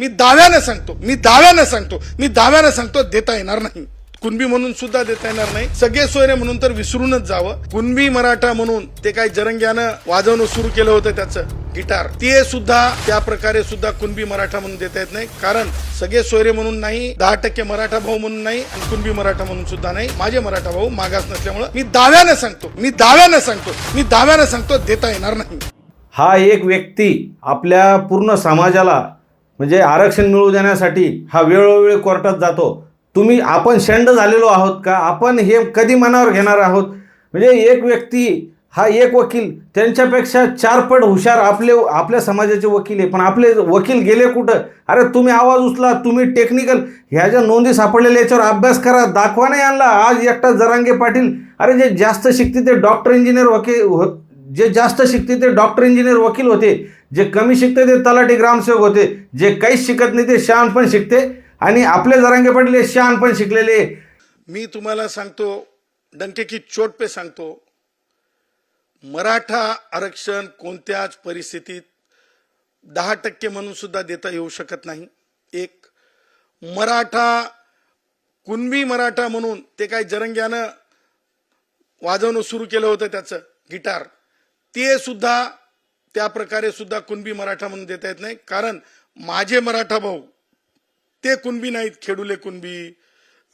मी दाव्याने सांगतो मी दाव्याने सांगतो मी दाव्यानं सांगतो देता येणार नाही. कुणबी म्हणून सुद्धा देता येणार नाही. सगळे सोयरे म्हणून तर विसरूनच जावं. कुणबी मराठा म्हणून ते काही जरंग्यानं वाजवणं सुरू केलं होतं त्याचं गिटार. ते सुद्धा त्या प्रकारे सुद्धा कुणबी मराठा म्हणून देता येत नाही. कारण सगळे सोयरे म्हणून नाही दहा टक्के मराठा भाऊ म्हणून नाही आणि कुणबी मराठा म्हणून सुद्धा नाही. माझे मराठा भाऊ मागास नसल्यामुळे मी दाव्याने सांगतो मी दाव्यानं सांगतो मी दाव्याने सांगतो देता येणार नाही. हा एक व्यक्ती आपल्या पूर्ण समाजाला म्हणजे आरक्षण मिळवू देण्यासाठी हा वेळोवेळी कोर्टात जातो. तुम्ही आपण शंड झालेलो आहोत का? आपण हे कधी मनावर घेणार आहोत? म्हणजे एक व्यक्ती हा एक वकील त्यांच्यापेक्षा चारपट हुशार आपले आपल्या समाजाचे वकील आहे. पण आपले वकील गेले कुठं? अरे तुम्ही आवाज उचला तुम्ही टेक्निकल ह्या ज्या नोंदी सापडलेल्या याच्यावर अभ्यास करा. दाखवा नाही आणला आज एकटा जरांगे पाटील अरे जे जास्त शिकते ते डॉक्टर इंजिनियर वकील हो- जे जास्त शिकते ते डॉक्टर इंजिनियर वकील होते जे कमी शिकते ते तलाठी ग्रामसेवक होते. जे काहीच शिकत नाही ते शहाण पण शिकते. आणि आपले जरांगे पडले शान शहाण पण शिकलेले. मी तुम्हाला सांगतो डंके की चोट पे सांगतो मराठा आरक्षण कोणत्याच परिस्थितीत दहा टक्के म्हणून सुद्धा देता येऊ शकत नाही. एक मराठा कुणबी मराठा म्हणून ते काही जरंग्यानं वाजवणं सुरू केलं होतं त्याचं गिटार. ते सुद्धा त्या प्रकारे सुद्धा कुणबी मराठा म्हणून देता येत नाही. कारण माझे मराठा भाऊ ते कुणबी नाहीत. खेडुले कुणबी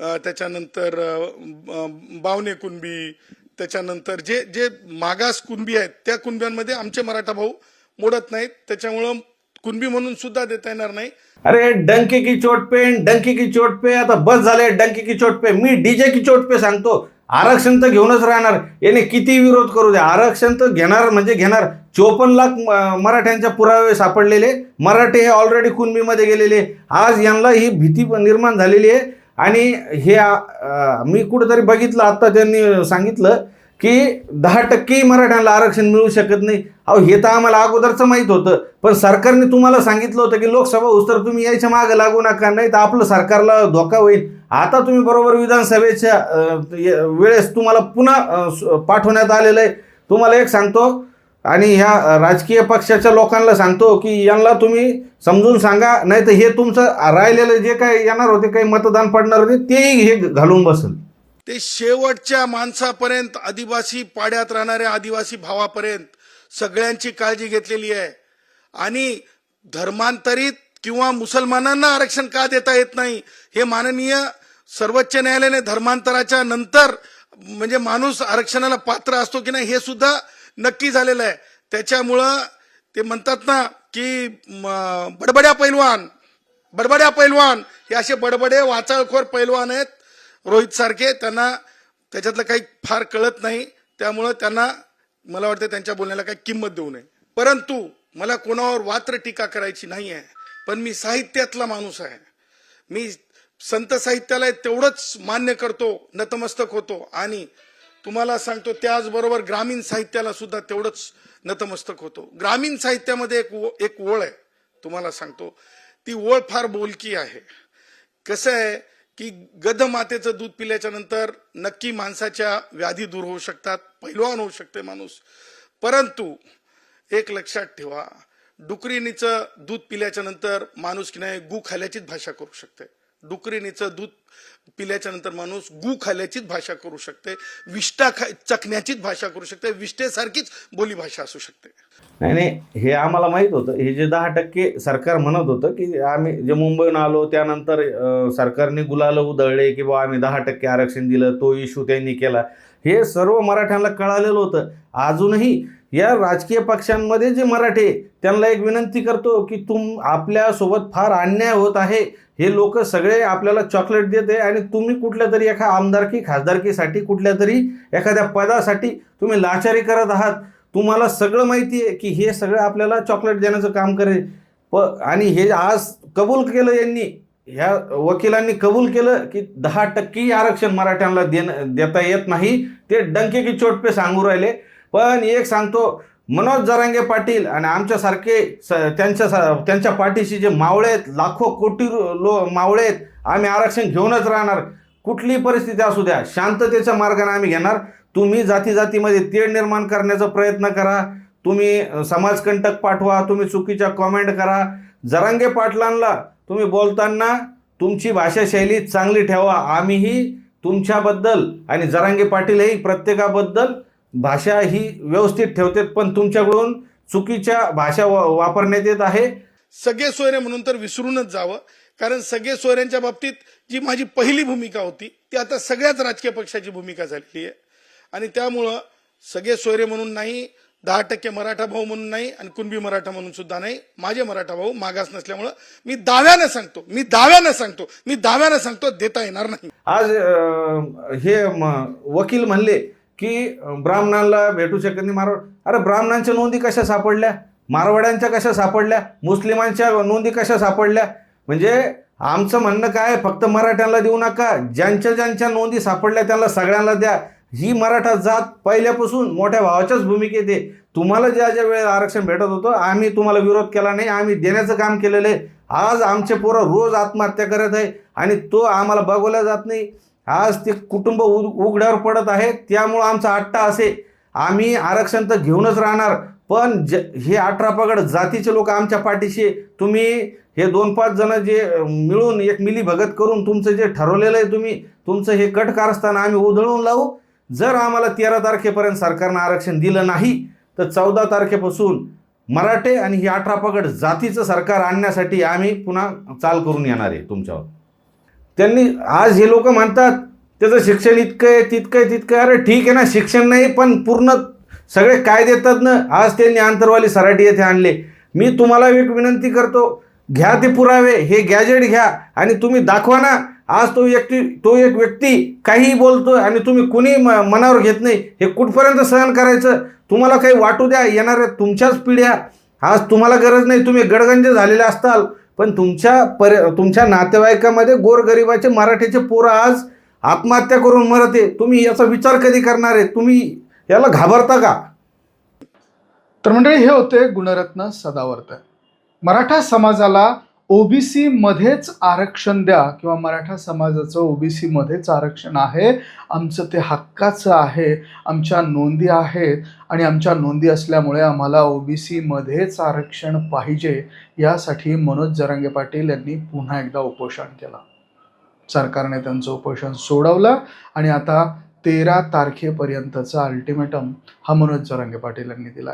त्याच्यानंतर बावने बावणे कुणबी त्याच्यानंतर जे जे मागास कुणबी आहेत त्या कुणब्यांमध्ये आमचे मराठा भाऊ मोडत नाहीत. त्याच्यामुळं कुणबी म्हणून सुद्धा देता येणार नाही. अरे डंकी की चोट पे डंकी की चोट पे. आता बस झाले डंकी की चोट पे. मी डीजे की चोट पे सांगतो. आरक्षण तर घेऊनच राहणार. याने किती विरोध करू द्या? आरक्षण तर घेणार म्हणजे घेणार. चोपन्न लाख म- मराठ्यांच्या पुरावे सापडलेले. मराठे हे ऑलरेडी कुणबीमध्ये गेलेले. आज यांना ही भीती पण निर्माण झालेली आहे. आणि हे मी कुठंतरी बघितलं आत्ता त्यांनी सांगितलं. की दहा टक्केही मराठ्यांना आरक्षण मिळू शकत नाही. अहो हे तर आम्हाला अगोदरचं माहीत होतं पण सरकारने तुम्हाला सांगितलं होतं की लोकसभा उस्तर तुम्ही यायच्या मागे लागू नका नाही तर आपलं सरकारला धोका होईल. आता तुम्ही बरोबर विधानसभेच्या वेळेस तुम्हाला पुन्हा पाठवण्यात आलेलं आहे. तुम्हाला एक सांगतो आणि ह्या राजकीय पक्षाच्या लोकांना सांगतो की यांना तुम्ही समजून सांगा नाही तर हे तुमचं राहिलेलं जे काही येणार होते काही मतदान पडणार होते तेही हे घालून बसेल. ते शेवटच्या माणसापर्यंत आदिवासी पाड्यात राहणाऱ्या आदिवासी भावापर्यंत सगळ्यांची काळजी घेतलेली आहे. आणि धर्मांतरित किंवा मुसलमानांना आरक्षण का देता येत नाही हे माननीय सर्वोच्च न्यायालयाने धर्मांतराच्या नंतर म्हणजे माणूस आरक्षणाला पात्र असतो की नाही हे सुद्धा नक्की झालेलं आहे. त्याच्यामुळं ते म्हणतात ना की म, बडबड्या पैलवान बडबड्या पैलवान हे असे बडबडे वाचाळखोर पैलवान आहेत. रोहित सारखे त्यांना त्याच्यातलं काही फार कळत नाही. त्यामुळं त्यांना मला वाटतं त्यांच्या बोलण्याला काही किंमत देऊ नये. परंतु मला कोणावर वात्र टीका करायची नाही आहे पण मी साहित्यातला माणूस आहे. मी संत साहित्याला तेवढंच मान्य करतो नतमस्तक होतो आणि तुम्हाला सांगतो त्याचबरोबर ग्रामीण साहित्याला सुद्धा तेवढंच नतमस्तक होतो. ग्रामीण साहित्यामध्ये एक वो- एक ओळ आहे तुम्हाला सांगतो. ती ओळ फार बोलकी आहे. कसं आहे की गध मातेचं दूध पिल्याच्या नंतर नक्की माणसाच्या व्याधी दूर होऊ शकतात पैलवान होऊ शकते माणूस. परंतु एक लक्षात ठेवा डुकरीनीचं दूध पिल्याच्या नंतर माणूस की नाही गु खाल्याचीच भाषा करू शकते. डुकरीनीचं दूध पिल्याच्या नंतर माणूस गु खाल्याचीच भाषा करू शकते विष्टा खा चखण्याचीच भाषा करू शकते विष्टेसारखीच बोली भाषा असू शकते. नाही नाही हे आम्हाला माहीत होतं. हे जे दहा टक्के सरकार म्हणत होतं की आम्ही जे मुंबईहून आलो त्यानंतर सरकारने गुलालं उधळले की बा आम्ही दहा टक्के आरक्षण दिलं तो इश्यू त्यांनी केला. हे सर्व मराठ्यांना कळालेलं होतं. अजूनही या राजकीय पक्षांमध्ये जे मराठे आहे, त्यांना एक विनंती करतो की तुम आपल्यासोबत फार अन्याय होत आहे. हे लोक सगळे आपल्याला चॉकलेट देते आणि तुम्ही कुठल्या तरी एका आमदारकी खासदारकीसाठी कुठल्या तरी एखाद्या पदासाठी तुम्ही लाचारी करत आहात. तुम्हाला सगळं माहिती आहे की हे सगळं आपल्याला चॉकलेट देण्याचं काम करेल. प आणि हे आज कबूल केलं यांनी ह्या वकिलांनी कबूल केलं की दहा टक्केही आरक्षण मराठ्यांना देणं देता येत नाही. ते डंके की चोट पे सांगू राहिले. पण एक सांगतो मनोज जरांगे पाटील आणि आमच्यासारखे स त्यांच्या सा- त्यांच्या पाठीशी जे मावळे आहेत लाखो कोटी लो मावळे आहेत आम्ही आरक्षण घेऊनच राहणार. कुठलीही परिस्थिती असू द्या शांततेच्या मार्गाने आम्ही घेणार. तुम्ही जाती जातीमध्ये तेढ निर्माण करण्याचा प्रयत्न करा. तुम्ही समाजकंटक पाठवा तुम्ही चुकीच्या कॉमेंट करा. जरांगे पाटलांना तुम्ही बोलताना तुमची भाषाशैली चांगली ठेवा. आम्हीही तुमच्याबद्दल आणि जरांगे पाटीलही प्रत्येकाबद्दल भाषा ही व्यवस्थित ठेवतात पण तुमच्याकडून चुकीच्या भाषा वापरण्यात येत आहे. सगळे सोयरे म्हणून तर विसरूनच जावं. कारण सगळे सोयऱ्यांच्या बाबतीत जी माझी पहिली भूमिका होती ती आता सगळ्याच राजकीय पक्षाची भूमिका झालेली आहे. आणि त्यामुळं सगळे सोयरे म्हणून नाही दहा टक्के मराठा भाऊ म्हणून नाही आणि कुणबी मराठा म्हणून सुद्धा नाही. माझे मराठा भाऊ मागास नसल्यामुळं मी दाव्यानं सांगतो मी दाव्यानं सांगतो मी दाव्यानं सांगतो देता येणार नाही. आज हे वकील म्हणले की ब्राह्मणांना भेटू शकत नाही. मारवाड अरे ब्राह्मणांच्या नोंदी कशा सापडल्या? मारवाड्यांच्या कशा सापडल्या? मुस्लिमांच्या नोंदी कशा सापडल्या? म्हणजे आमचं म्हणणं काय? आहे, फक्त मराठ्यांना देऊ नका. ज्यांच्या ज्यांच्या नोंदी सापडल्या त्यांना सगळ्यांना द्या. ही मराठा जात पहिल्यापासून मोठ्या भावाच्याच भूमिकेत आहे तुम्हाला ज्या ज्या वेळेला आरक्षण भेटत होतं आम्ही तुम्हाला विरोध केला नाही. आम्ही देण्याचं काम केलेलं आहे. आज आमचे पोरं रोज आत्महत्या करत आहे आणि तो आम्हाला बघवला जात नाही. आज ते कुटुंब उ- उघड्यावर पडत आहे त्यामुळं आमचा आट्टा असे. आम्ही आरक्षण तर घेऊनच राहणार पण ज हे अठरा पगड जातीचे लोक आमच्या पाठीशी तुम्ही हे दोन पाच जण जे मिळून एक मिली भगत करून तुमचं जे ठरवलेलं आहे तुम्ही तुमचं हे कट कारस्थान आम्ही उधळून लावू. जर आम्हाला तेरा तारखेपर्यंत सरकारनं आरक्षण दिलं नाही तर चौदा तारखेपासून मराठे आणि ही अठरा पगड जातीचं सरकार आणण्यासाठी आम्ही पुन्हा चाल करून येणार आहे तुमच्यावर. त्यांनी आज हे लोक म्हणतात त्याचं शिक्षण इतकं आहे तितकं आहे तितकं आहे. अरे ठीक आहे ना शिक्षण नाही पण पूर्ण सगळे काय देतात ना आज त्यांनी आंतरवाली सराठी येथे आणले मी तुम्हाला एक विनंती करतो घ्या ते पुरावे हे गॅजेट घ्या आणि तुम्ही दाखवा ना आज तो व्यक्ती तो एक व्यक्ती काहीही बोलतो आणि तुम्ही कुणी म- मनावर घेत नाही हे कुठपर्यंत सहन करायचं तुम्हाला काही वाटू द्या येणाऱ्या तुमच्याच पिढ्या आज तुम्हाला गरज नाही तुम्ही गडगंज झालेले असताल पण तुमच्या पर तुमच्या नातेवाईकामध्ये गोरगरिबाचे मराठीचे पोरं आज आत्महत्या करून मरते. तुम्ही याचा विचार कधी करणार आहे? तुम्ही याला घाबरता का? तर मंडळी हे होते गुणरत्न सदावर्त. मराठा समाजाला ओबीसी मध्येच आरक्षण द्या किंवा मराठा समाजाचं ओबीसी मध्येच आरक्षण आहे. आमचं ते हक्काचं आहे. आमच्या नोंदी आहेत. आणि आमच्या नोंदी असल्यामुळे आम्हाला ओबीसी मध्येच आरक्षण पाहिजे. यासाठी मनोज जरांगे पाटील यांनी पुन्हा एकदा उपोषण केलं. सरकारने त्यांचं उपोषण सोडवलं. आणि आता तेरा तारखेपर्यंतचा अल्टिमेटम हा मनोज जरांगे पाटील यांनी दिला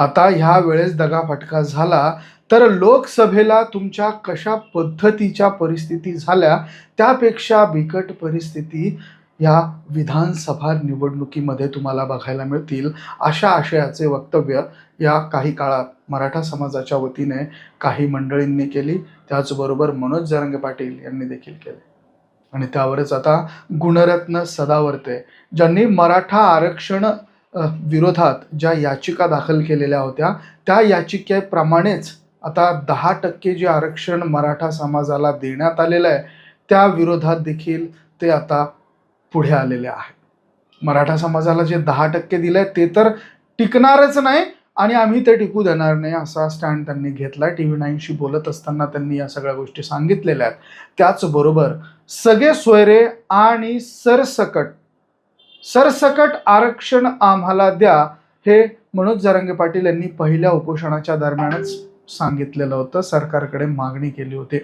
आता ह्या वेळेस दगाफटका झाला तर लोकसभेला तुमच्या कशा पद्धतीच्या परिस्थिती झाल्या त्यापेक्षा बिकट परिस्थिती या विधानसभा निवडणुकीमध्ये तुम्हाला बघायला मिळतील. अशा आशयाचे वक्तव्य या काही काळात मराठा समाजाच्या वतीने काही मंडळींनी केली. त्याचबरोबर मनोज जरंगे पाटील यांनी देखील केले. आणि त्यावरच आता गुणरत्न सदावर्ते ज्यांनी मराठा आरक्षण विरोधात ज्या याचिका दाखल केलेल्या होत्या त्या याचिकेप्रमाणेच आता दहा टक्के जे आरक्षण मराठा समाजाला देण्यात आलेलं आहे त्या विरोधात देखील ते आता पुढे आलेले आहे. मराठा समाजाला जे दहा टक्के दिलंय ते तर टिकणारच नाही आणि आम्ही ते टिकू देणार नाही असा स्टँड त्यांनी घेतला टी व्ही नाईनशी बोलत असताना त्यांनी या सगळ्या गोष्टी सांगितलेल्या आहेत. त्याचबरोबर सगळे सोयरे आणि सरसकट सरसकट आरक्षण आम्हाला द्या हे मनोज जरांगे पाटील यांनी पहिल्या उपोषणाच्या दरम्यानच सांगितलेलं होतं. सरकारकडे मागणी केली होती.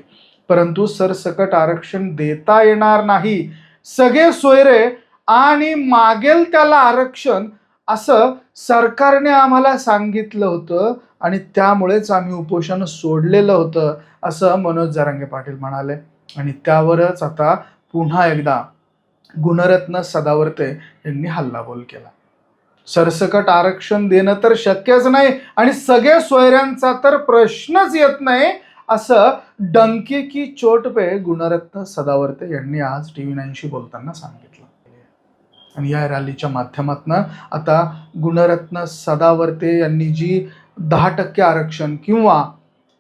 परंतु सरसकट आरक्षण देता येणार नाही. सगळे सोयरे आणि मागेल त्याला आरक्षण असं सरकारने आम्हाला सांगितलं होतं आणि त्यामुळेच आम्ही उपोषण सोडलेलं होतं असं मनोज जरांगे पाटील म्हणाले. आणि त्यावरच आता पुन्हा एकदा गुणरत्न सदावर्ते यांनी हल्लाबोल केला. सरसकट आरक्षण देणं तर शक्यच नाही आणि सगळे सोयऱ्यांचा तर प्रश्नच येत नाही असं डंके की चोट पे गुणरत्न सदावर्ते यांनी आज टी व्ही नाईनशी बोलताना सांगितलं. आणि या रॅलीच्या माध्यमातून आता गुणरत्न सदावर्ते यांनी जी दहा टक्के आरक्षण किंवा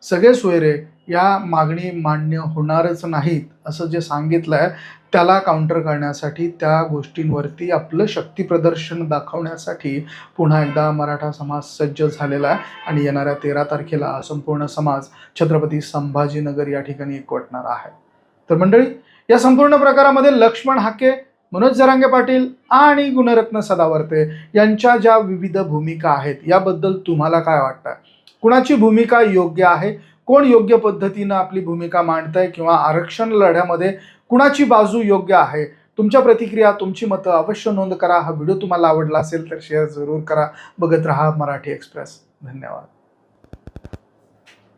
सगळे सोयरे या मागणी मान्य होणारच नाहीत असं जे सांगितलं आहे त्याला काउंटर करण्यासाठी त्या गोष्टींवरती आपलं शक्ती प्रदर्शन दाखवण्यासाठी पुन्हा एकदा मराठा समाज सज्ज झालेला आहे आणि येणाऱ्या तेरा तारखेला संपूर्ण समाज छत्रपती संभाजीनगर या ठिकाणी एकवटणार आहे. तर मंडळी या संपूर्ण प्रकारामध्ये लक्ष्मण हाके मनोज जरांगे पाटील आणि गुणरत्न सदावर्ते यांच्या ज्या विविध भूमिका आहेत याबद्दल तुम्हाला काय वाटतं? कुणाची भूमिका योग्य आहे? कोण योग्य पद्धतीनं आपली भूमिका मांडतंय किंवा आरक्षण लढ्यामध्ये कुणाची बाजू योग्य आहे? तुमच्या प्रतिक्रिया तुमची मतं अवश्य नोंद करा. हा व्हिडिओ तुम्हाला आवडला असेल तर शेअर जरूर करा. बघत राहा मराठी एक्सप्रेस. धन्यवाद.